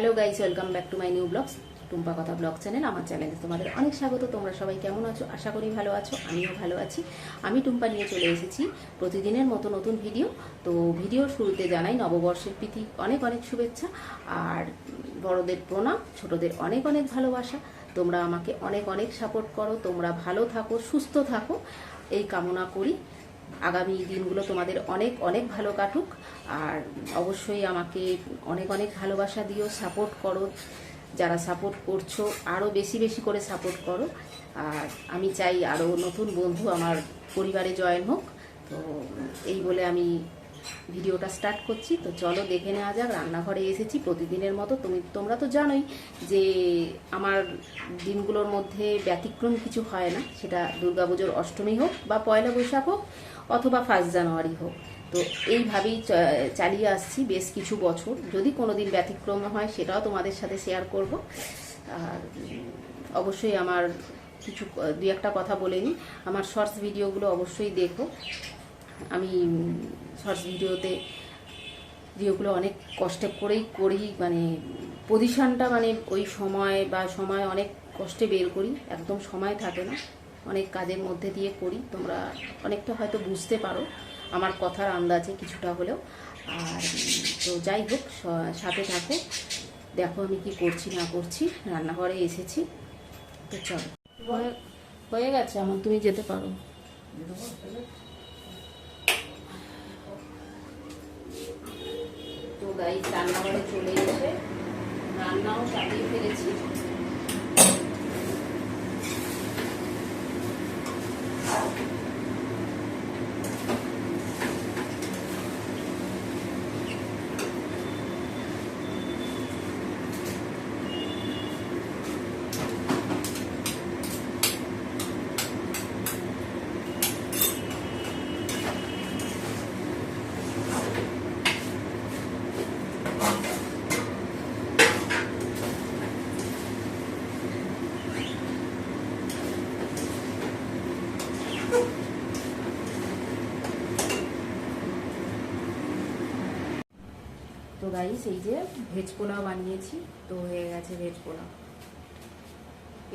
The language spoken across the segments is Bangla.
Hello guys welcome back to my new blogs Tumpa কথা ব্লগ চ্যানেল আমার চ্যানেলে তোমাদের অনেক স্বাগত। তোমরা সবাই কেমন আছো? আশা করি ভালো আছো, আমিও ভালো আছি। আমি টুম্পা নিয়ে চলে এসেছি প্রতিদিনের মতো নতুন ভিডিও তো ভিডিওর শুরুতে জানাই নববর্ষের প্রীতি, অনেক অনেক শুভেচ্ছা। আর বড়দের প্রণাম, ছোটদের অনেক অনেক ভালোবাসা। তোমরা আমাকে অনেক অনেক সাপোর্ট করো, তোমরা ভালো থাকো, সুস্থ থাকো। এই কামনা করি। আগামী দিনগুলো তোমাদের অনেক অনেক ভালো কাটুক। আর অবশ্যই আমাকে অনেক অনেক ভালোবাসা দিও সাপোর্ট করো। যারা সাপোর্ট করছ আরও বেশি বেশি করে সাপোর্ট করো। আর আমি চাই আরও নতুন বন্ধু আমার পরিবারে জয়েন হোক। তো এই বলে আমি ভিডিওটা স্টার্ট করছি। তো চলো দেখে নেওয়া যাক, রান্নাঘরে এসেছি প্রতিদিনের মতো। তুমি, তোমরা তো জানোই যে আমার দিনগুলোর মধ্যে ব্যতিক্রম কিছু হয় না। সেটা দুর্গাপুজোর অষ্টমী হোক বা পয়লা বৈশাখ হোক অথবা ফার্স্ট জানুয়ারি হোক। তো এইভাবেই চালিয়ে আসছি বেশ কিছু বছর। যদি কোনো দিন ব্যতিক্রম হয়, সেটাও তোমাদের সাথে শেয়ার করব। আর অবশ্যই আমার কিছু দুই একটা কথা বলে নিই। আমার শর্টস ভিডিওগুলো অবশ্যই দেখো। আমি শর্টস ভিডিওতে ভিডিওগুলো অনেক কষ্ট করেই করি মানে পজিশনটা মানে ওই সময় বা সময় অনেক কষ্টে বের করি, একদম সময় থাকে না, অনেক কাজের মধ্যে দিয়ে করি, তোমরা অনেকটা হয়তো বুঝতে পারো আমার কথার আন্দাজে কিছুটা হলেও। আর তো যাই হোক সাথে থাকো, দেখো আমি কি করছি, না করছি, রান্নাঘরে এসেছি, তো চলো। হয়ে- গেছে আমার তুমি যেতে পারো। গাই রান্নাঘরে চলে এসে রান্নাও সাজিয়ে ফেলেছি। গাইস এই যে ভেজ পোলাও বানিয়েছি, তো হয়ে গেছে ভেজ পোলাও।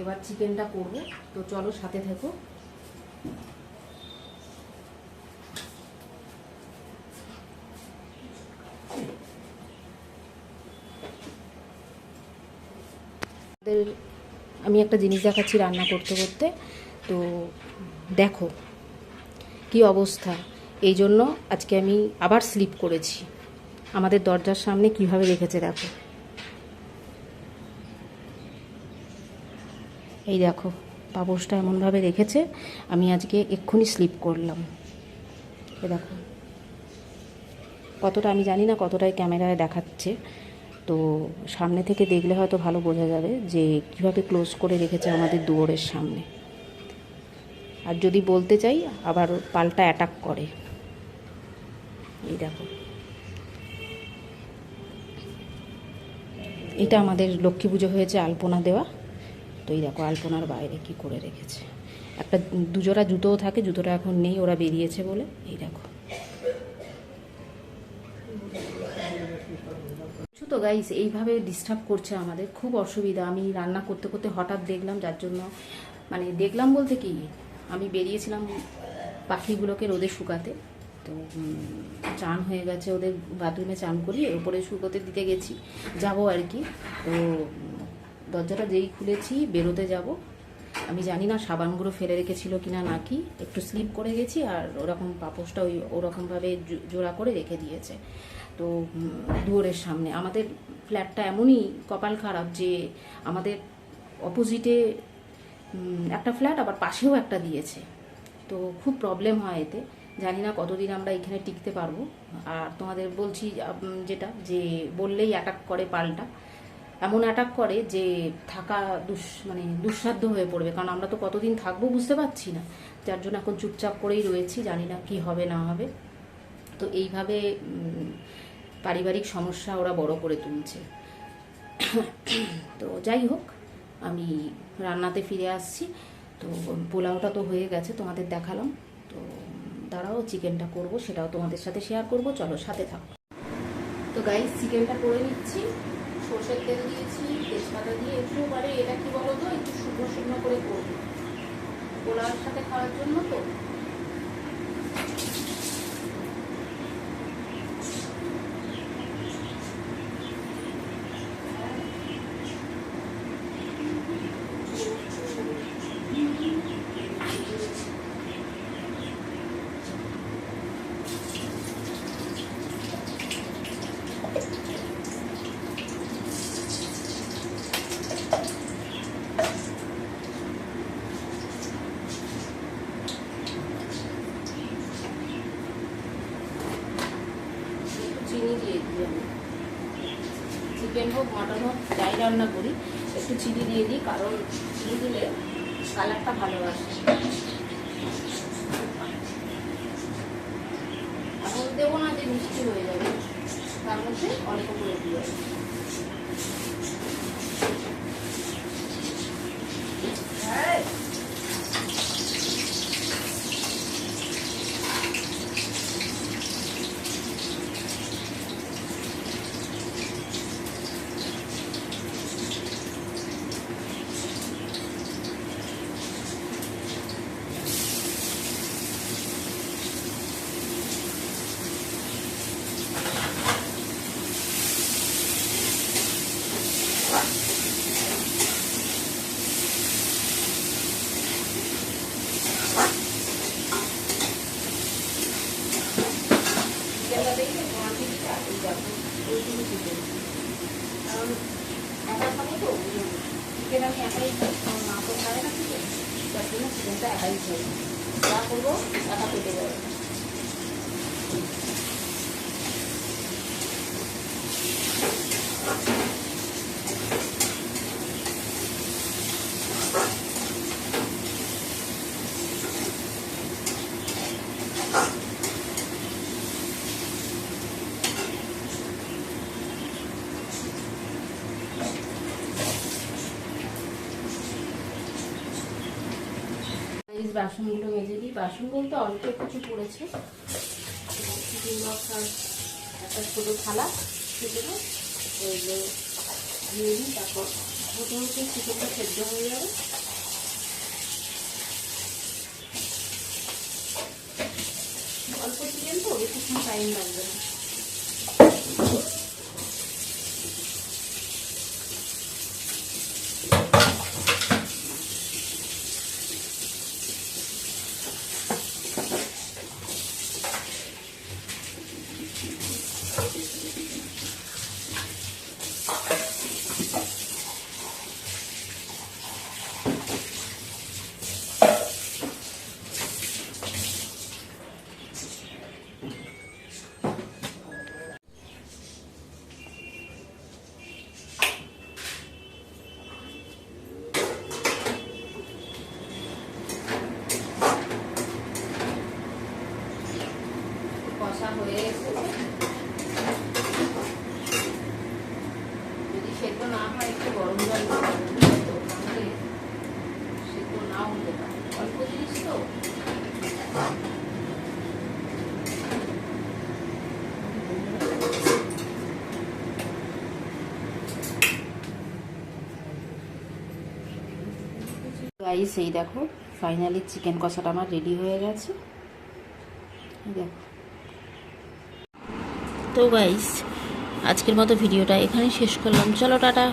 এবার চিকেনটা করব, তো চলো সাথে থেকো। আমি একটা জিনিস দেখাচ্ছি রান্না করতে করতে, তো দেখো কি অবস্থা। এই জন্য আজকে আমি আবার স্লিপ করেছি। আমাদের দরজার সামনে কীভাবে রেখেছে দেখো। এই দেখো পাপোশটা এমনভাবে রেখেছে, আমি আজকে এক্ষুনি স্লিপ করলাম। এ দেখো, কতটা আমি জানি না কতটাই ক্যামেরায় দেখাচ্ছে। তো সামনে থেকে দেখলে হয়তো ভালো বোঝা যাবে যে কীভাবে ক্লোজ করে রেখেছে আমাদের দুয়ারের সামনে। আর যদি বলতে চাই, আবার পাল্টা অ্যাটাক করে। এই দেখো। এটা আমাদের লক্ষ্মী পুজো হয়েছে, আলপনা দেওয়া। তো এই দেখো, আলপনার বাইরে কি করে রেখেছে। একটা দুজোড়া জুতোও থাকে, জুতোটা এখন নেই, ওরা বেরিয়েছে বলে। এই দেখো। তো গাইস এইভাবে ডিস্টার্ব করছে আমাদের, খুব অসুবিধা। আমি রান্না করতে করতে হঠাৎ দেখলাম, যার জন্য মানে দেখলাম বলতে কি, আমি বেরিয়েছিলাম পাখিগুলোকে রোদে শুকাতে। তো চান হয়ে গেছে ওদের বাথরুমে চান করিয়ে, ওপরে শুকোতে দিতে গেছি, যাব আর কি। তো, দরজাটা যেই খুলেছি, বেরোতে যাব। আমি জানি না সাবানগুলো ফেলে রেখেছিল কিনা নাকি একটু স্লিপ করে গেছি আর ওরকম পাপোশটা ওই ওরকমভাবে জোড়া করে রেখে দিয়েছে। তো দুয়ারের সামনে। আমাদের ফ্ল্যাটটা এমনই কপাল খারাপ যে আমাদের অপোজিটে একটা ফ্ল্যাট আবার পাশেও একটা দিয়েছে। তো, খুব প্রবলেম হয় এতে। জানি না কতদিন আমরা এখানে টিকতে পারব। আর তোমাদের বলছি যেটা, যে বললেই অ্যাটাক করে পাল্টা। এমন অ্যাটাক করে যে থাকা দুস মানে দুঃসাধ্য হয়ে পড়বে। কারণ আমরা তো কতদিন থাকব বুঝতে পারছি না। যার জন্য এখন চুপচাপ করেই রয়েছি, জানি না কি হবে, না হবে। তো এইভাবে পারিবারিক সমস্যা ওরা বড় করে তুলছে। তো যাই হোক, আমি রান্নাতে ফিরে আসছি। তো পোলাওটা তো হয়ে গেছে, তোমাদের দেখালাম। তো দাঁড়াও চিকেনটা করব, সেটাও তোমাদের সাথে শেয়ার করব, চলো সাথে থাকো। তো গাইস চিকেনটা করে নিচ্ছি, সর্ষের তেল দিয়েছি, তেজপাতা দিয়ে একটু পারে এটা কি বলো তো একটু শুকনো শুকনো করে করব। পোলাওর সাথে খাওয়ার জন্য তো একটু চিনি দিয়ে চিকেন হোক, মটন হোক, যাই রান্না করি, একটু চিনি দিয়ে দিই, কারণ চিনি দিলে কালারটা ভালো আসে। এখন দেবো না যে মিষ্টি হয়ে যাবে, তার মধ্যে অল্প করে দিয়ে হ্যাঁ চিকেনটা দেখলে কোয়ান্টিটিটা এই দেখো ওইটুকু চিকেন কারণ একা খাব তো চিকেন আমি একাই মা তো না তার জন্য চিকেনটা একাই খাই যা করব একা পেটে যাবে এই বাসনগুলো মেজে দিই। বাসন বলতে অল্প কিছু পড়েছে। একটা ছোটো থালা সেগুলো ওইগুলো দিয়ে দিই তারপর হতে হতে চিকেনটা সেদ্ধ হয়ে যাবে। অল্প চিকেন তো, বেশিক্ষণ টাইম লাগবে না কষা হয়ে এসেছে যদি সেদ্ধ না হয় একটু গরম জল দিতে হবে, বুঝলে তো? নাহলে সেদ্ধ নাও হতে পারে অল্প জিনিস তো গাইস এই দেখো ফাইনালি চিকেন কষাটা আমার রেডি হয়ে গেছে। দেখো। তো গাইস আজকের মতো ভিডিওটা এখানেই শেষ করলাম। চলো, টাটা।